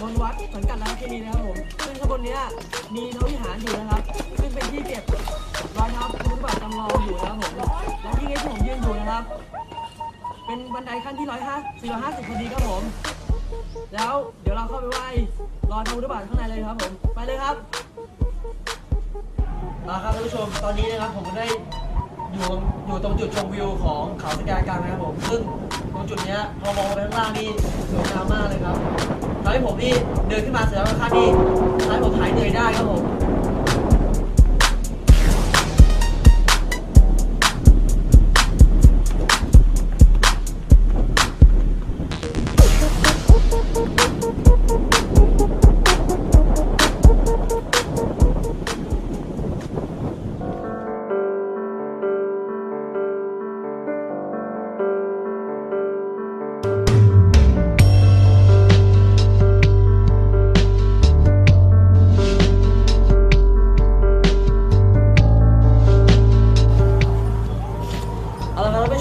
บนวัดสังกัดราชนีนะครับผม ซึ่งข้างบนเนี้ยมีพระวิหารอยู่นะครับ ซึ่งเป็นที่เก็บรอยเท้าพุทธบาทจำลองอยู่นะครับผมและที่นี้ที่ผมยืนอยู่นะครับ เป็นบันไดขั้นที่ร้อยห้าสี่ร้อยห้าสิบพอดีครับผม แล้วเดี๋ยวเราเข้าไปไหว้รอยพระพุทธบาทข้างในเลยครับผม ไปเลยครับมาครับท่านผู้ชม ตอนนี้นะครับผมก็ได้อยู่อยู่ตรงจุดชมวิวของเขาสแกนกลางนะครับผม ซึ่ง ตรงจุดเนี้ยพอมองไปข้างล่างนี่สวยงามมากเลยครับตอนที่ผมนี่เดินขึ้นมาเสร็จแล้วขั้นนี้ทำให้ผมหายเหนื่อยได้ครับผม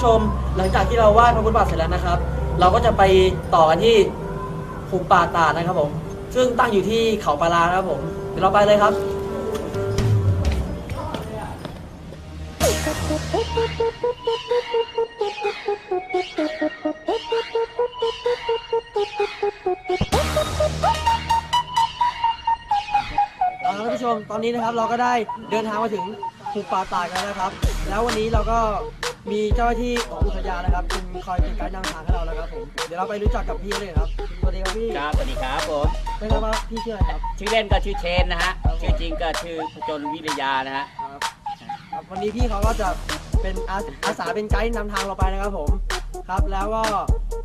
ชม หลังจากที่เราไหว้พระพุทธบาทเสร็จแล้วนะครับ เราก็จะไปต่อกันที่หุบป่าตาดนะครับผม ซึ่งตั้งอยู่ที่เขาปาลานะครับผมเดี๋ยวเราไปเลยครับ เอาละครับท่านผู้ชมตอนนี้นะครับเราก็ได้เดินทางมาถึงหุบป่าตาดกันแล้วนะครับ แล้ววันนี้เราก็ มีเจ้าหน้าที่ของอุทยานนะครับคุณคอยเป็นไกด์นำทางให้เรานะครับผมเดี๋ยวเราไปรู้จักกับพี่เลยครับสวัสดีครับพี่ครับสวัสดีครับผมไม่ทราบว่าพี่ชื่ออะไรครับ ชื่อเล่นก็ชื่อเชนนะฮะครับผม ชื่อจริงก็ชื่อพจนวิริยานะฮะครับครับวันนี้พี่เขาก็จะเป็นอาอาสาเป็นไกด์นำทางเราไปนะครับผมครับ แล้วก็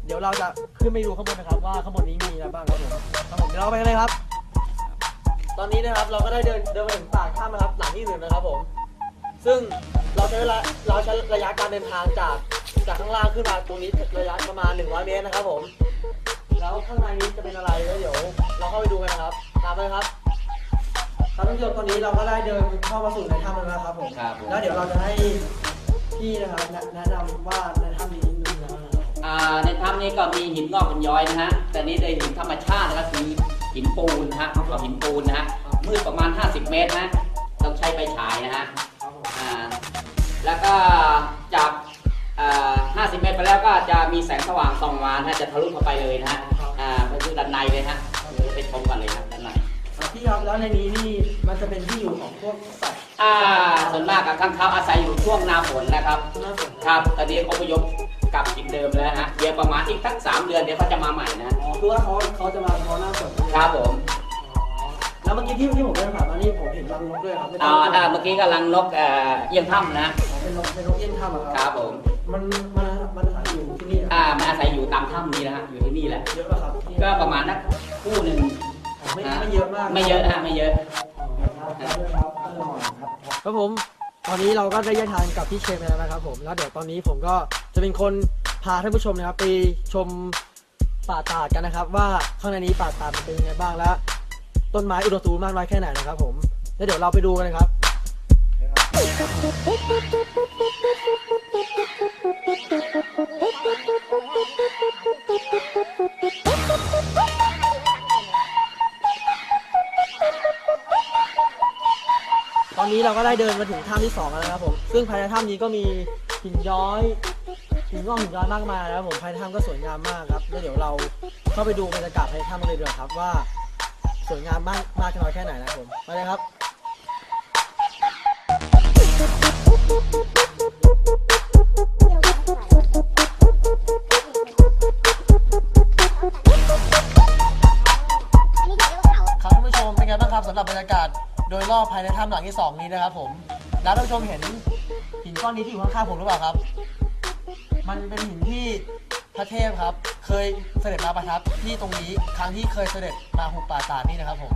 เดี๋ยวเราจะขึ้นไปดูข้างบนนะครับ ว่าข้างบนนี้มีอะไรบ้างครับผมครับผมเดี๋ยวเราไปกันเลยครับ ตอนนี้นะครับเราก็ได้เดินเดินมาถึงปากถ้ำนะครับหลังที่หนึ่งนะครับผม ซึ่งเราใช้เวลาเราใช้ระยะการเดินทางจากจากข้างล่างขึ้นมาตรงนี้ระยะประมาณ 100 เมตรนะครับผม แล้วข้างในนี้จะเป็นอะไรแล้วเดี๋ยว เราเข้าไปดูกันนะครับ ตามไปครับครับท่านผู้ชมตอนนี้เราก็ได้เดินเข้ามาสู่ในถ้ำแล้วนะครับผม ครับผม แล้วเดี๋ยวเราจะให้พี่นะครับแนะแนะนำว่าในถ้ำนี้มีอะไรบ้างนะครับอ่าในถ้ำนี้ก็มีหินงอกหินย้อยนะฮะ แต่นี้ได้หินธรรมชาตินะครับคือหินปูนนะฮะเขาบอกหินปูนนะฮะมืดประมาณ 50 เมตรนะ ต้องใช้ไฟฉายนะฮะครับผมอ่า แล้วก็จากอ่า50 เมตรไปแล้วก็จะมีแสงสว่างส่องมานะฮะจะทะลุเข้าไปเลยนะฮะอ่าไปดูด้านในเลยฮะเดี๋ยวไปชมกันเลยครับด้านในครับพี่ครับแล้วในนี้นี่มันจะเป็นที่อยู่ของพวกสัตว์อ่าส่วนมากกับข้างเขาอาศัยอยู่ช่วงหน้าฝนนะครับน่าสนใจครับตอนนี้อพยพกลับถิ่นเดิมแล้วฮะเดี๋ยวประมาณอีกสักสามเดือนเดี๋ยวเขาจะมาใหม่นะอ๋อคือว่าเขาเขาจะมา มื่อกี้ที่ที่ผมเดินผ่านมานี่ผมเห็นรังนกด้วยครับไม่ต้อ่าองอ่าเมื่อกี้กำลังนกเอ่อเยี่ยมถ้ำนะอ๋อเป็นนกเป็นนกเอี้ยงถ้ำอะคครัรับบผม มันมันมันอาศัยอยู่ที่นี่เหรออ่ามันอาศัยอยู่ตามถ้ำนี้นะฮะอยู่ที่นี่แหละ เยอะป่ะครับที่ก็ประมาณนักคู่หนึ่งอ๋อไม่ไม่เยอะมากไม่เยอะนะฮะไม่เยอะ ครับผม ตอนนี้เราก็ได้แยกทางกับพี่เชนไปแล้วนะครับผม แล้วเดี๋ยวตอนนี้ผมก็จะเป็นคนพาท่านผู้ชมนะครับไปชมป่าตาดกันนะครับ ว่าข้างในนี้ป่าตาดมันเป็นยังไงบ้างและ ต้นไม้อุดมสมบูรณ์มากน้อยแค่ไหนนะครับผมแล้วเดี๋ยวเราไปดูกันเลยครับ ตอนนี้เราก็ได้เดินมาถึงถ้ำที่สองแล้วนะครับผม ซึ่งภายในถ้ำนี้ก็มีหินย้อยหินงอกหินย้อยมากมายนะครับผมภายในถ้ำก็สวยงามมากครับแล้วเดี๋ยวเราเข้าไปดูบรรยากาศภายในถ้ำกันเลยดีกว่าครับว่า สวยงามมากมากน้อยแค่ไหนนะครับผมไปเลยครับครับท่านผู้ชมเป็นไงบ้างครับสำหรับบรรยากาศโดยรอบภายในถ้ำหลังที่สองนี้นะครับผมแล้วท่านผู้ชมเห็นหินก้อนนี้ที่อยู่ข้างๆผมหรือเปล่าครับ มันเป็นหินที่ ระเทพครับ เคยเสด็จมาประทับที่ตรงนี้ครั้งที่เคยเสด็จมาหุบป่าตาดนี่นะครับผม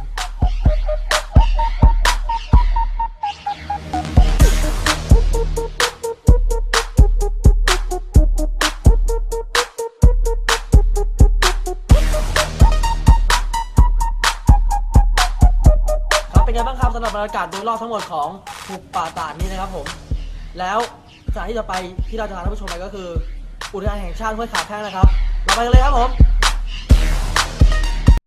ครับเป็นไงบ้างครับสำหรับบรรยากาศโดยรอบทั้งหมดของหุบป่าตาดนี้นะครับผม แล้วสถานที่จะไปที่เราจะพาท่านผู้ชมไปก็คือ อุทยานแห่งชาติห้วยขาแข้งนะครับเราไปกันเลยครับผม